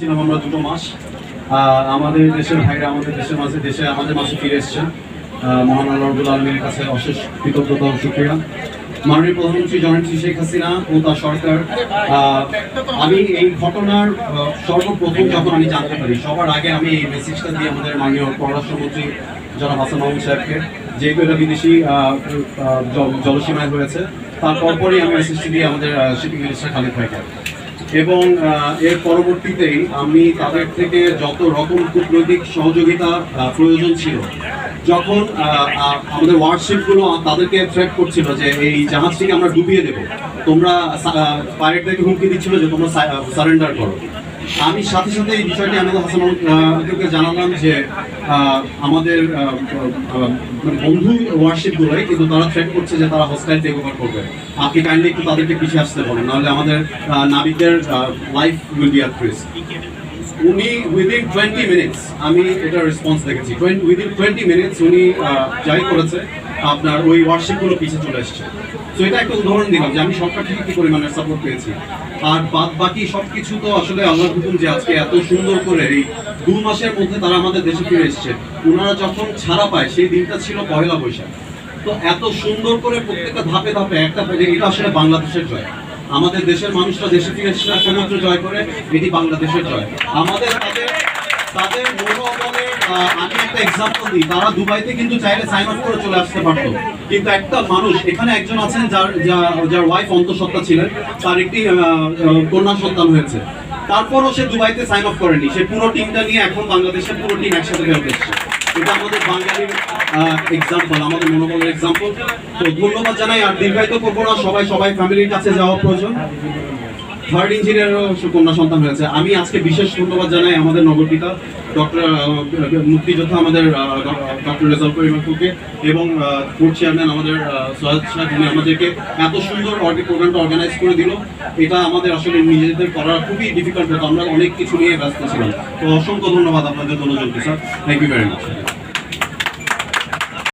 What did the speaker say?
ছিলাম আমরা দুটো মাস। আমাদের দেশের ভাইরা আমাদের দেশের মাঝে দেশে আমাদের মাঝে ফিরে এসেছেন। মহান আল্লাহ রবুল আলমীর কাছে অশেষ কৃতজ্ঞতা ও শুক্রিয়া। মাননীয় প্রধানমন্ত্রী জননেত্রী শেখ হাসিনা ও তার সরকার আমি এই ঘটনার সর্বপ্রথম যখন আমি জানতে পারি, সবার আগে আমি এই মেসেজটা দিয়ে আমাদের মাননীয় পররাষ্ট্রমন্ত্রী জনাব হাসান মাহমুদ সাহেবকে, যেহেতু এটা বিদেশি জলসীমায় হয়েছে, তারপর পরই আমি মেসেজটি দিয়ে আমাদের শিপিং মিনিস্টার খালিদ ভাইকে। এবং এর পরবর্তীতেই আমি তাদের থেকে যত রকম কূটনৈতিক সহযোগিতা প্রয়োজন ছিল, যখন আমাদের ওয়ার্কশিপগুলো তাদেরকে থ্রেট করছিল যে এই জাহাজটিকে আমরা ডুবিয়ে দেবো, তোমরা পাইরেটদেরকে হুমকি দিচ্ছিল যে তোমরা সারেন্ডার করো। আমি সাথে সাথে এই বিষয়টি আমাদের হাসান আহমেদকে জানালাম যে আমাদের মানে বন্ধু ওয়ারশিপ গুলোই কিন্তু তারা থ্রেট করছে যে তারা হোস্টাইল টেক ওভার করবে। আপনি কাইন্ডলি একটু তাদেরকে পিছিয়ে আসতে বলেন, নাহলে আমাদের নাবিকদের লাইফ উইল বি অ্যাট উনি উইদিন টোয়েন্টি মিনিটস আমি এটা রেসপন্স দেখেছি। উইদিন টোয়েন্টি মিনিটস উনি যাই করেছে আপনার ওই ওয়ার্কশিপগুলো পিছিয়ে চলে এসছে। তো এটা একটা উদাহরণ দিলাম যে আমি সরকার থেকে কি পরিমাণে সাপোর্ট পেয়েছি। আর বাদ বাকি সবকিছু তো আসলে আল্লাহর হুকুম যে আজকে এত সুন্দর করে এই দু মাসের মধ্যে তারা আমাদের দেশে ফিরে এসছে। ওনারা যখন ছাড়া পায়, সেই দিনটা ছিল পয়লা বৈশাখ। তো এত সুন্দর করে প্রত্যেকটা ধাপে ধাপে, একটা এটা আসলে বাংলাদেশের জয়। আমাদের দেশের মানুষরা দেশে ফিরে এসেছে সমুদ্র জয় করে, এটি বাংলাদেশের জয়। আমাদের তাদের তাদের মনোবলে আমি একটা এক্সাম্পল দিই। তারা দুবাইতে কিন্তু চাইলে সাইন অফ করে চলে আসতে পারতো। কিন্তু একটা মানুষ, এখানে একজন আছেন যার যার ওয়াইফ অন্তঃসত্ত্বা ছিলেন। তার একটি কন্যা সন্তান হয়েছে। তারপরও সে দুবাইতে সাইন অফ করেনি। সে পুরো টিমটা নিয়ে এখন বাংলাদেশের পুরো টিম একসাথে ফেরত এসেছে। এটা আমাদের বাঙালির এক্সাম্পল আমাদের মনোবলের এক্সাম্পল তো ধন্যবাদ জানাই। আর দীর্ঘায়িত করব না। সবাই সবাই ফ্যামিলির কাছে যাওয়া প্রয়োজন। থার্ড ইঞ্জিনিয়ারও কন্যা সন্তান হয়েছে। আমি আজকে বিশেষ ধন্যবাদ জানাই আমাদের নগরপিতা ডক্টর মুক্তিযোদ্ধা আমাদের ডক্টর রেজাল করিমাকুকে এবং ফুড চেয়ারম্যান আমাদের সৈয়দ শাহ যিনি আমাদেরকে এত সুন্দর প্রোগ্রামটা অর্গানাইজ করে দিল। এটা আমাদের আসলে নিজেদের করা খুবই ডিফিকাল্ট হতো। আমরা অনেক কিছু নিয়ে ব্যস্ত ছিলাম। তো অসংখ্য ধন্যবাদ আপনাদের দুজনকে sir. Thank you very much